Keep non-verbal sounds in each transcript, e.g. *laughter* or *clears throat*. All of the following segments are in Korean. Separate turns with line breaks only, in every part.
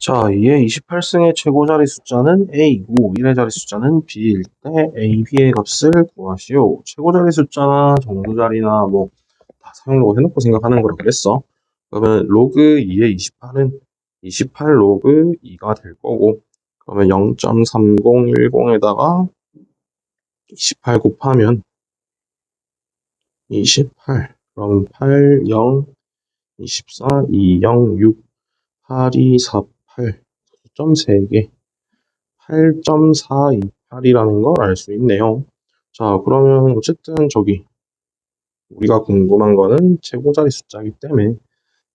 자, 2의 28승의 최고 자리 숫자는 A이고 1의 자리 숫자는 B일 때 A, B의 값을 구하시오. 최고 자리 숫자나 정도 자리나 뭐 다 사용로고 해놓고 생각하는 거라고 그랬어. 그러면 로그 2의 28은 28 로그 2가 될 거고 그러면 0.3010에다가 28 곱하면 28 그럼 8, 0, 24, 2, 0, 6 8, 2, 4, 8점 3개 8.428이라는 걸 알 수 있네요. 자 그러면 어쨌든 저기 우리가 궁금한 거는 최고 자리 숫자이기 때문에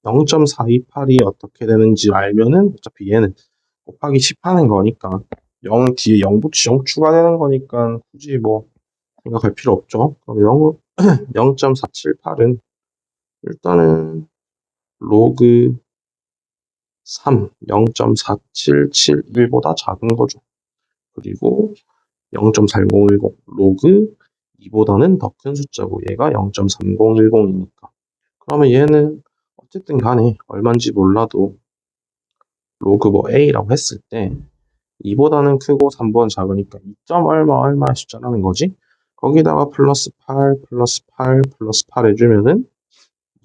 0.428이 어떻게 되는지 알면은 어차피 얘는 곱하기 10 하는 거니까 0 뒤에 0 붙이 0 추가되는 거니까 굳이 뭐 생각할 필요 없죠. 그럼 0, 0.478은 *clears throat* 일단은 로그 3, 0.4771보다 작은 거죠. 그리고 0.3010 로그 2보다는 더 큰 숫자고 얘가 0.3010이니까 그러면 얘는 어쨌든 간에 얼마인지 몰라도 로그 뭐 a라고 했을 때 2보다는 크고 3보다는 작으니까 2. 얼마 얼마의 숫자라는 거지 거기다가 플러스 8 플러스 8 플러스 8 해주면은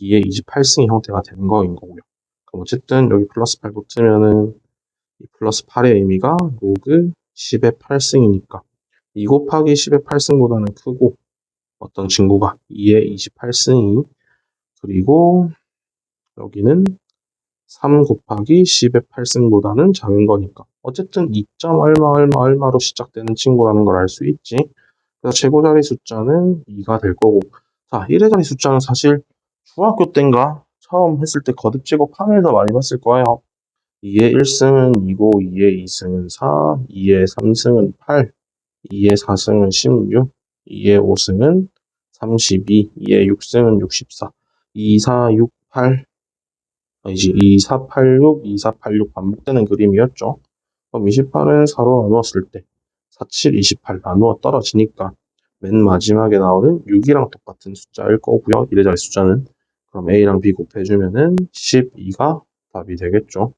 2의 28승의 형태가 되는 거인 거고요 어쨌든 여기 플러스 8 붙으면은 이 플러스 8의 의미가 로그 10의 8승이니까 2 곱하기 10의 8승보다는 크고 어떤 친구가 2의 28승이 그리고 여기는 3 곱하기 10의 8승보다는 작은 거니까 어쨌든 2. 얼마 얼마 얼마로 시작되는 친구라는 걸 알 수 있지 그래서 최고 자리 숫자는 2가 될 거고 자 1의 자리 숫자는 사실 중학교 때인가 처음 했을 때 거듭 제곱하면서 많이 봤을 거예요. 2의 1승은 2고 2의 2승은 4 2의 3승은 8 2의 4승은 16 2의 5승은 32 2의 6승은 64 2, 4, 6, 8 아니지 2, 4, 8, 6 2, 4, 8, 6 반복되는 그림이었죠. 그럼 28은 4로 나누었을 때 4, 7, 28 나누어 떨어지니까 맨 마지막에 나오는 6이랑 똑같은 숫자일 거고요. 1의 자리 숫자는 그럼 A랑 B 곱해주면은 12가 답이 되겠죠